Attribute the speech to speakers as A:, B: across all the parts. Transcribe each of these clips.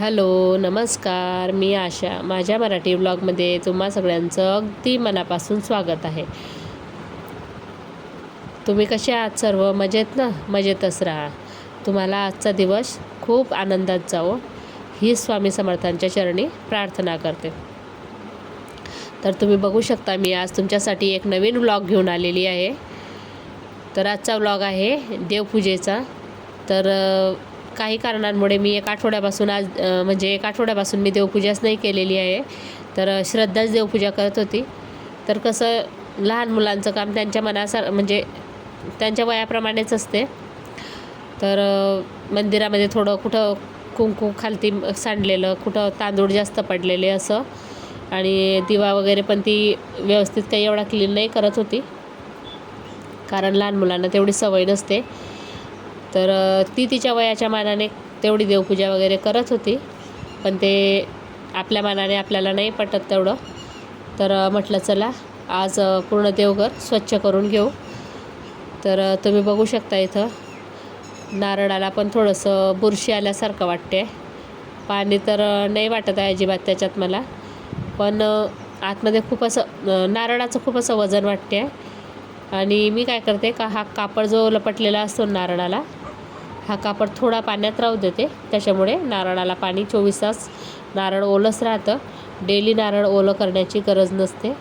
A: Hello नमस्कार मी आशा. माझ्या मराठी ब्लॉगमध्ये तुम्हा सगळ्यांचं अगदी मनापासून स्वागत आहे. तुम्ही कसे आहात सर्व? मजेत ना? मजेतच राहा. तुम्हाला आजचा दिवस खूप आनंदात जावो हो. ही स्वामी समर्थांच्या चरणी प्रार्थना करते. तर तुम्ही बघू शकता मी आज तुमच्यासाठी एक नवीन ब्लॉग घेऊन आलेली आहे. तर आजचा व्लॉग आहे देवपूजेचा. तर काही कारणांमुळे मी एक आठवड्यापासून आज म्हणजे एक आठवड्यापासून मी देवपूजाच नाही केलेली आहे. तर श्रद्धाच देवपूजा करत होती. तर कसं लहान मुलांचं काम त्यांच्या मनासार म्हणजे त्यांच्या वयाप्रमाणेच असते. तर मंदिरामध्ये थोडं कुठं कुंकू खालती सांडलेलं कुठं तांदूळ जास्त पडलेले असं. आणि दिवा वगैरे पण ती व्यवस्थित काही एवढा क्लीन नाही करत होती. कारण लहान मुलांना तेवढी सवय नसते. तर ती तिच्या वयाच्या मानाने तेवढी देवपूजा वगैरे करत होती. पण ते आपल्या मानाने आपल्याला नाही पटत तेवढं. तर म्हटलं चला आज पूर्ण देवघर स्वच्छ करून घेऊ. तर तुम्ही बघू शकता इथं नारळाला पण थोडंसं बुरशी आल्यासारखं वाटते पाणी तर नाही वाटत आहे अजिबात त्याच्यात मला. पण आतमध्ये खूप असं नारळाचं खूप असं वजन वाटते आणि मी काय करते का हा कापड जो लपटलेला असतो नारळाला हा कापड थोडा पाण्यात राहू देते. त्याच्यामुळे नारळाला पाणी चोवीस तास नारळ ओलंच राहतं. डेली नारळ ओलं करण्याची गरज नसते.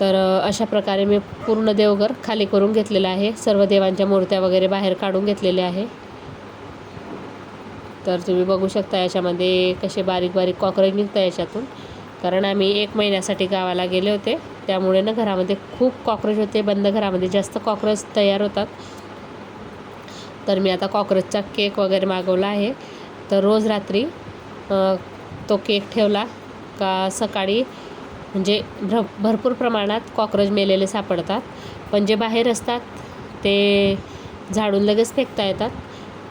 A: तर अशा प्रकारे मी पूर्ण देवघर खाली करून घेतलेलं आहे. सर्व देवांच्या मूर्त्या वगैरे बाहेर काढून घेतलेल्या आहे. तर तुम्ही बघू शकता याच्यामध्ये कसे बारीक बारीक कॉकरेज निघतात याच्यातून. कारण आम्ही एक महिन्यासाठी गावाला गेले होते. त्यामुळे ना घरामध्ये खूप कॉक्रोच होते. बंद घरामध्ये जास्त कॉक्रोच तयार होतात. तर मी आता कॉक्रोचचा केक वगैरे मागवला आहे. तर रोज रात्री तो केक ठेवला का सकाळी म्हणजे भर भरपूर प्रमाणात कॉक्रोच मेलेले सापडतात. पण जे बाहेर असतात ते झाडून लगेच फेकता येतात.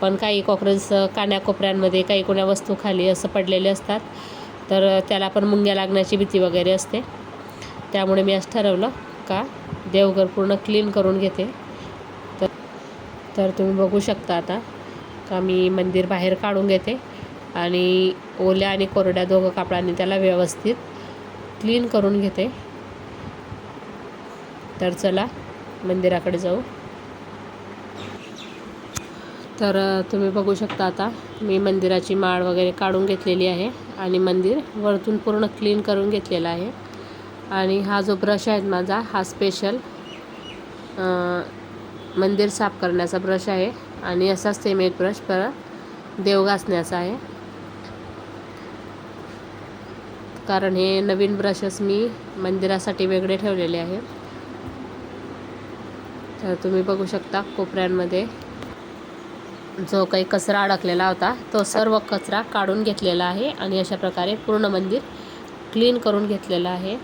A: पण काही कॉक्रोच कान्याकोपऱ्यांमध्ये काही कोण्या वस्तू खाली असं पडलेले असतात. तर त्याला पण मुंग्या लागण्याची भीती वगैरे असते. त्यामुळे मी असं ठरवलं का देवघर पूर्ण क्लीन करून घेते. तर तर तुम्ही बघू शकता आता का मी मंदिर बाहेर काढून घेते आणि ओल्या आणि कोरड्या दोघं कापडांनी त्याला व्यवस्थित क्लीन करून घेते. तर चला मंदिराकडे जाऊ. तर तुम्ही बघू शकता आता मी मंदिराची माळ वगैरे काढून घेतलेली आहे आणि मंदिर वरतून पूर्ण क्लीन करून घेतलेलं आहे. आणि हा जो ब्रश आहे माझा हा स्पेशल मंदिर साफ करण्याचा ब्रश आहे आणि असाच सेम एक ब्रश परत देव घासण्याचा आहे. कारण हे नवीन ब्रशेस मी मंदिरासाठी वेगळे ठेवलेले आहे तर तुम्ही बघू शकता कोपऱ्यांमध्ये जो काही कचरा अडकलेला होता तो सर्व कचरा काढून घेतलेला आहे आणि अशा प्रकारे पूर्ण मंदिर क्लीन करून घेतलेलं आहे.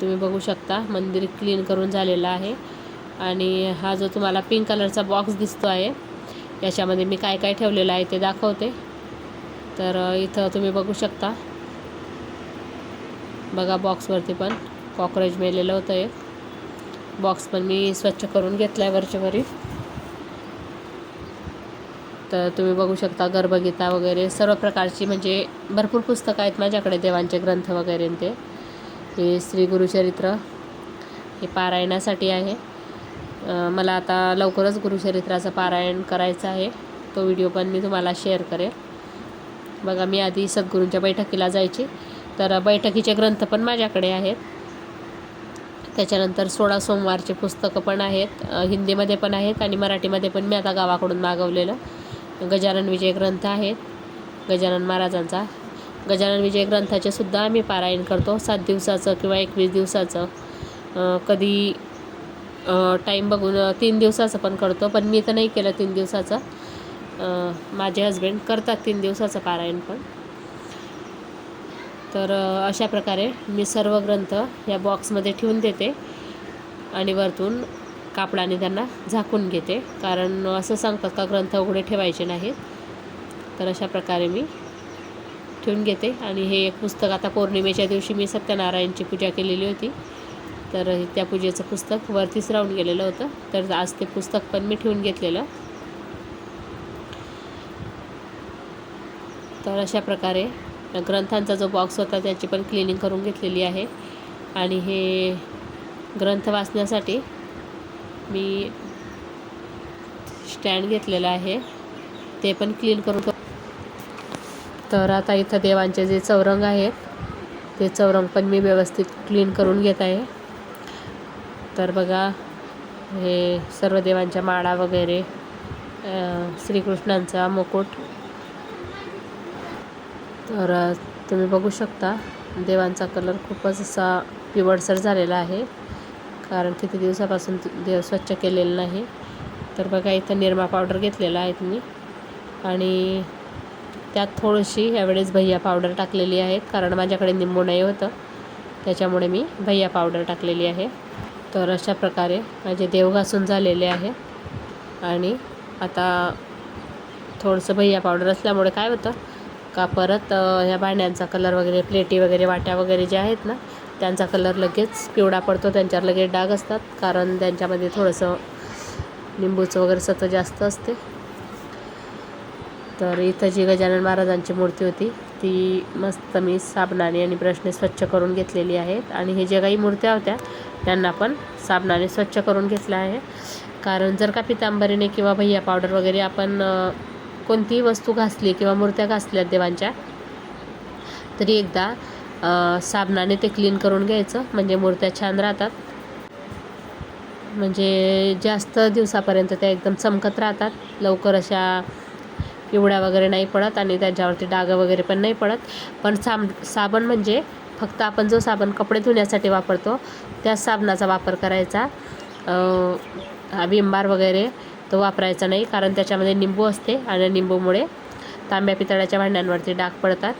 A: तुम्ही बघू शकता मंदिर क्लीन करून झालेलं आहे. आणि हा जो तुम्हाला पिंक कलरचा बॉक्स दिसतो आहे याच्यामध्ये मी काय काय ठेवलेलं आहे ते दाखवते. तर इथं तुम्ही बघू शकता. बघा बॉक्सवरती पण कॉक्रोच मेलेलं होतं एक. बॉक्स पण मी स्वच्छ करून घेतला आहे वरच्या वरी तर तुम्ही बघू शकता गर्भगीता वगैरे सर्व प्रकारची म्हणजे भरपूर पुस्तकं आहेत माझ्याकडे देवांचे ग्रंथ वगैरे ते. हे श्री गुरुचरित्र हे पारायणासाठी आहे. मला आता लवकरच गुरुचरित्राचं पारायण करायचं आहे. तो व्हिडिओ पण मी तुम्हाला शेअर करेल. बघा मी आधी सद्गुरूंच्या बैठकीला जायची. तर बैठकीचे ग्रंथ पण माझ्याकडे आहेत. त्याच्यानंतर सोळा सोमवारचे पुस्तकं पण आहेत. हिंदीमध्ये पण आहेत आणि मराठीमध्ये पण मी आता गावाकडून मागवलेलं. गजानन विजय ग्रंथ आहेत. गजानन महाराजांचा. गजानन विजय ग्रंथाचे सुद्धा आम्ही पारायण करतो. सात दिवसाचं किंवा एकवीस दिवसाचं. कधी टाईम बघून तीन दिवसाचं पण करतो पण मी तर नाही केलं तीन दिवसाचं. माझे हजबंड करतात तीन दिवसाचं पारायण पण. तर अशा प्रकारे मी सर्व ग्रंथ या बॉक्समध्ये ठेवून देते. आणि वरतून कापडाने त्यांना झाकून घेते. कारण असं सांगतात का ग्रंथ उघडे ठेवायचे नाहीत. तर अशा प्रकारे मी ठेवून घेते. आणि हे एक पुस्तक आता पौर्णिमेच्या दिवशी मी सत्यनारायणची पूजा केलेली होती. तर त्या पूजेचं पुस्तक वरतीच राहून गेलेलं होतं. तर आज ते पुस्तक पण मी ठेवून घेतलेलं. तर अशा प्रकारे ग्रंथांचा जो बॉक्स होता त्याची पण क्लिनिंग करून घेतलेली आहे. आणि हे ग्रंथ वाचण्यासाठी मी स्टँड घेतलेलं आहे. ते पण क्लीन करून तर आता इथं देवांचे जे चौरंग आहेत ते चौरंग पण मी व्यवस्थित क्लीन करून घेत आहे. तर बघा हे सर्व देवांच्या माळा वगैरे श्रीकृष्णांचा मुकुट. तर तुम्ही बघू शकता देवांचा कलर खूपच असा पिवळसर झालेला आहे. कारण किती दिवसापासून देव स्वच्छ केलेलं नाही. तर बघा इथं निरमा पावडर घेतलेला आहे मी. आणि त्यात थोडीशी ह्यावेळेस भैया पावडर टाकलेली आहे कारण माझ्याकडे निंबू नाही होतं. त्याच्यामुळे मी भैया पावडर टाकलेली आहे. तर अशा प्रकारे माझे देव घासून झालेले आहे. आणि आता थोडंसं भैया पावडर असल्यामुळे काय होतं का परत ह्या भांड्यांचा कलर वगैरे प्लेटी वगैरे वाट्या वगैरे ज्या आहेत ना त्यांचा कलर लगेच पिवळा पडतो त्यांच्यावर लगेच डाग असतात कारण त्यांच्यामध्ये थोडंसं लिंबूचं वगैरे सत्व जास्त असते. तर इथं जी गजानन महाराजांची मूर्ती होती ती मस्त मी साबणाने आणि ब्रशने स्वच्छ करून घेतलेली आहेत. आणि हे ज्या काही मूर्त्या होत्या त्यांना पण साबणाने स्वच्छ करून घेतलं आहे. कारण जर का पितांबरीने किंवा भैया पावडर वगैरे आपण कोणतीही वस्तू घासली किंवा मूर्त्या घासल्या देवांच्या तरी एकदा साबणाने ते क्लीन करून घ्यायचं. म्हणजे मूर्त्या छान राहतात. म्हणजे जास्त दिवसापर्यंत त्या एकदम चमकत राहतात. लवकर अशा पिवळ्या वगैरे नाही पडत आणि त्याच्यावरती डाग वगैरे पण नाही पडत. पण साब साबण म्हणजे फक्त आपण जो साबण कपडे धुण्यासाठी वापरतो त्याच साबणाचा वापर करायचा. विंबार वगैरे तो वापरायचा नाही कारण त्याच्यामध्ये निंबू असते आणि निंबूमुळे तांब्या पितळाच्या भांड्यांवरती डाग पडतात.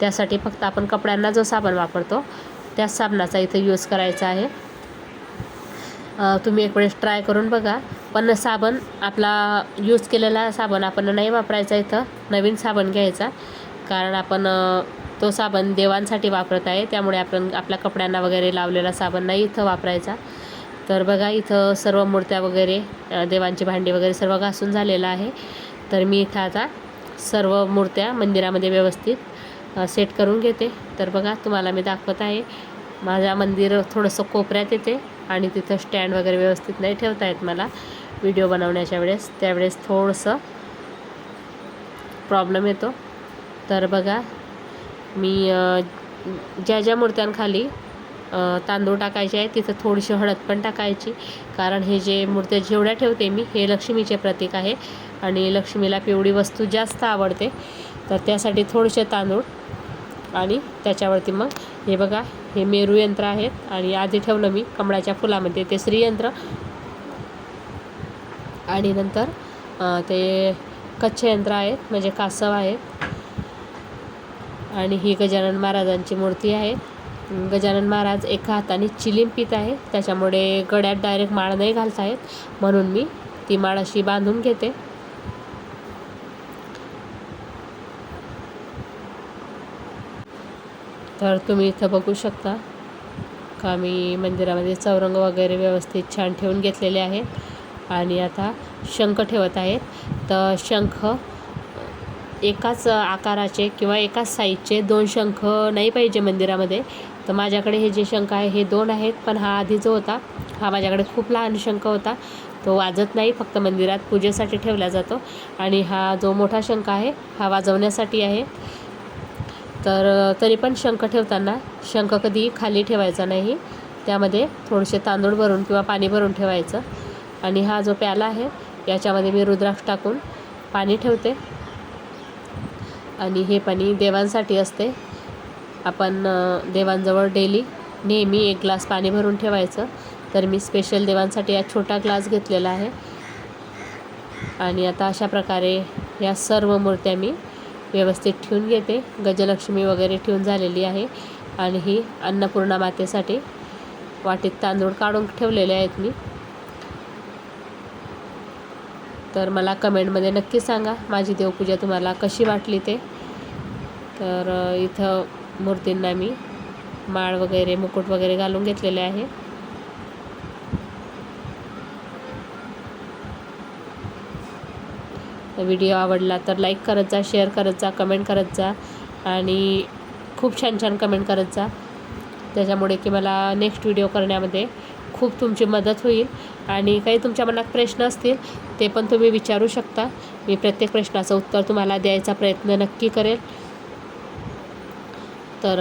A: त्यासाठी फक्त आपण कपड्यांना जो साबण वापरतो त्याच साबणाचा इथं यूज करायचा आहे. तुम्ही एक वेळेस ट्राय करून बघा. पण साबण आपला यूज केलेला साबण आपण नाही वापरायचा इथं. नवीन साबण घ्यायचा. कारण आपण तो साबण देवांसाठी वापरत आहे. त्यामुळे आपण आपल्या कपड्यांना वगैरे लावलेला साबण नाही इथं वापरायचा. तर बघा इथं सर्व मूर्त्या वगैरे देवांची भांडी वगैरे सर्व घासून झालेलं आहे. तर मी इथं आता सर्व मूर्त्या मंदिरामध्ये व्यवस्थित सेट करून घेते. तर बघा तुम्हाला मी दाखवत आहे. माझ्या मंदिर थोडंसं कोपऱ्यात येते आणि तिथं स्टँड वगैरे व्यवस्थित नाही ठेवता येत मला. व्हिडिओ बनवण्याच्या वेळेस त्यावेळेस थोडंसं प्रॉब्लेम येतो. तर बघा मी ज्या ज्या मूर्त्यांखाली तांदूळ टाकायचे आहे तिथं थोडीशी हळद पण टाकायची. कारण हे जे मूर्त्या जेवढ्या ठेवते मी हे लक्ष्मीचे प्रतीक आहे. आणि लक्ष्मीला पिवळी वस्तू जास्त आवडते तर त्यासाठी थोडेसे तांदूळ आणि त्याच्यावरती मग हे बघा हे मेरू यंत्र आहेत आणि आधी ठेवलं मी कमळाच्या फुलामध्ये ते श्रीयंत्र आणि नंतर ते कच्छ यंत्र आहेत म्हणजे कासव आहेत आणि ही गजानन महाराजांची मूर्ती आहे. गजानन महाराज एका हाताने चिलीम पित आहे त्याच्यामुळे गड्यात डायरेक्ट माळ नाही घालता येत म्हणून मी ती माळ अशी बांधून घेते. तर तुम्ही इथं बघू शकता. का मी मंदिरामध्ये चौरंग वगैरे व्यवस्थित छान ठेवून घेतलेले आहेत. आणि आता शंख ठेवत आहेत. तर शंख एकाच आकाराचे किंवा एकाच साईजचे दोन शंख नाही पाहिजे मंदिरामध्ये. तर माझ्याकडे हे जे शंख आहे हे दोन आहेत. पण हा आधी जो होता हा माझ्याकडे खूप लहान शंख होता. तो वाजत नाही फक्त मंदिरात पूजेसाठी ठेवला जातो. आणि हा जो मोठा शंख आहे हा वाजवण्यासाठी आहे. तर तरी पण शंख ठेवताना शंख कधी खाली ठेवायचा नाही. त्यामध्ये थोडेसे तांदूळ भरून किंवा पाणी भरून ठेवायचं. आणि हा जो प्याला आहे याच्यामध्ये मी रुद्राक्ष टाकून पाणी ठेवते. आणि हे पाणी देवांसाठी असते. आपण देवांजवळ डेली नेहमी एक ग्लास पाणी भरून ठेवायचं. तर मी स्पेशल देवांसाठी या छोटा ग्लास घेतलेला आहे. आणि आता अशा प्रकारे या सर्व मूर्त्या मी व्यवस्थित ठेवून घेते. गजलक्ष्मी वगैरे ठेवून झालेली आहे. आणि ही अन्नपूर्णा मातेसाठी वाटीत तांदूळ काढून ठेवलेले आहेत मी. तर मला कमेंटमध्ये नक्की सांगा माझी देवपूजा तुम्हाला कशी वाटली ते. तर इथं मूर्तींना मी माळ वगैरे मुकुट वगैरे घालून घेतलेले आहे. व्हिडिओ आवडला तर लाईक करत जा शेअर करत जा कमेंट करत जा आणि खूप छान छान कमेंट करत जा. त्याच्यामुळे की मला नेक्स्ट व्हिडिओ करण्यामध्ये खूप तुमची मदत होईल आणि काही तुमच्या मनात प्रश्न असतील ते पण तुम्ही विचारू शकता. मी प्रत्येक प्रश्नाचं उत्तर तुम्हाला द्यायचा प्रयत्न नक्की करेल. तर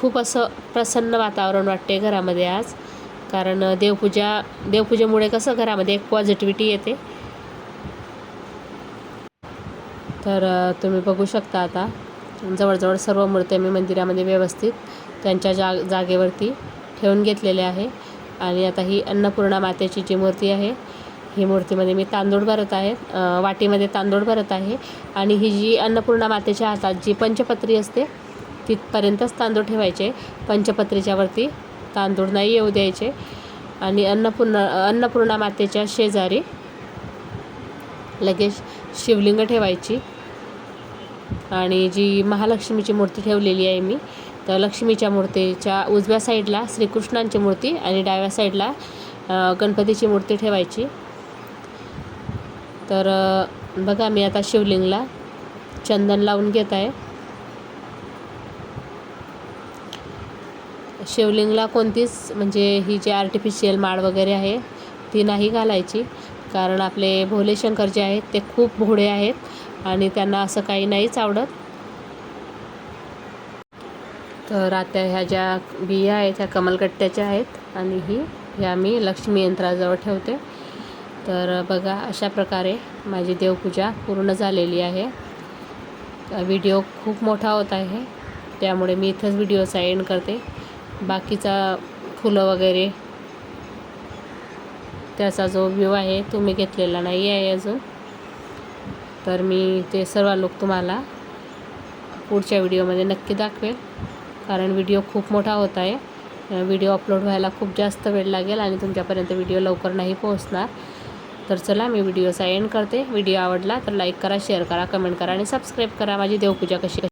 A: खूप असं प्रसन्न वातावरण वाटते घरामध्ये आज. कारण देवपूजा देवपूजेमुळे कसं घरामध्ये एक पॉझिटिव्हिटी येते. तर तुम्ही बघू शकता आता. जवळजवळ सर्व मूर्त्या मी मंदिरामध्ये व्यवस्थित त्यांच्या जा जागेवरती ठेवून घेतलेले आहे. आणि आता ही अन्नपूर्णा मातेची जी मूर्ती आहे ही मूर्तीमध्ये मी तांदूळ भरत आहे वाटीमध्ये तांदूळ भरत आहे. आणि ही जी अन्नपूर्णा मातेच्या हातात जी पंचपत्री असते तिथपर्यंतच तांदूळ ठेवायचे. पंचपत्रीच्यावरती तांदूळ नाही येऊ द्यायचे. आणि अन्नपूर्णा अन्नपूर्णा मातेच्या शेजारी लगेच शिवलिंग ठेवायची. आणि जी महालक्ष्मीची मूर्ती ठेवलेली आहे मी तर लक्ष्मीच्या मूर्तीच्या उजव्या साईडला श्रीकृष्णांची मूर्ती आणि डाव्या साईडला गणपतीची मूर्ती ठेवायची. तर बघा मी आता शिवलिंगला चंदन लावून घेत आहे. शिवलिंगला कोणतीच म्हणजे ही जी आर्टिफिशियल माळ वगैरे आहे ती नाही घालायची. कारण आपले भोले शंकर जे आहेत ते खूप भोळे आहेत. आणि त्यांना असं काही नाहीच आवडत. तर आता ह्या ज्या बिया आहेत ह्या कमलकट्ट्याच्या आहेत आणि ही ह्या मी लक्ष्मी यंत्राजवळ ठेवते. तर बघा अशा प्रकारे माझी देवपूजा पूर्ण झालेली आहे. व्हिडिओ खूप मोठा होत आहे. त्यामुळे मी इथंच व्हिडिओचा एंड करते. बाकीचा फुलं वगैरे त्याचा जो व्ह्यू आहे तो मी घेतलेला नाही आहे अजून. तर मी ते सर्व लोक तुम्हाला पुढच्या व्हिडिओमध्ये नक्की दाखवेल. कारण व्हिडिओ खूप मोठा होत आहे. व्हिडिओ अपलोड व्हायला खूप जास्त वेळ लागेल आणि तुमच्यापर्यंत व्हिडिओ लवकर नाही पोहोचणार. तर चला मी व्हिडिओचा एंड करते. व्हिडिओ आवडला तर लाईक करा शेअर करा कमेंट करा आणि सबस्क्राईब करा. माझी देवपूजा कशी कशी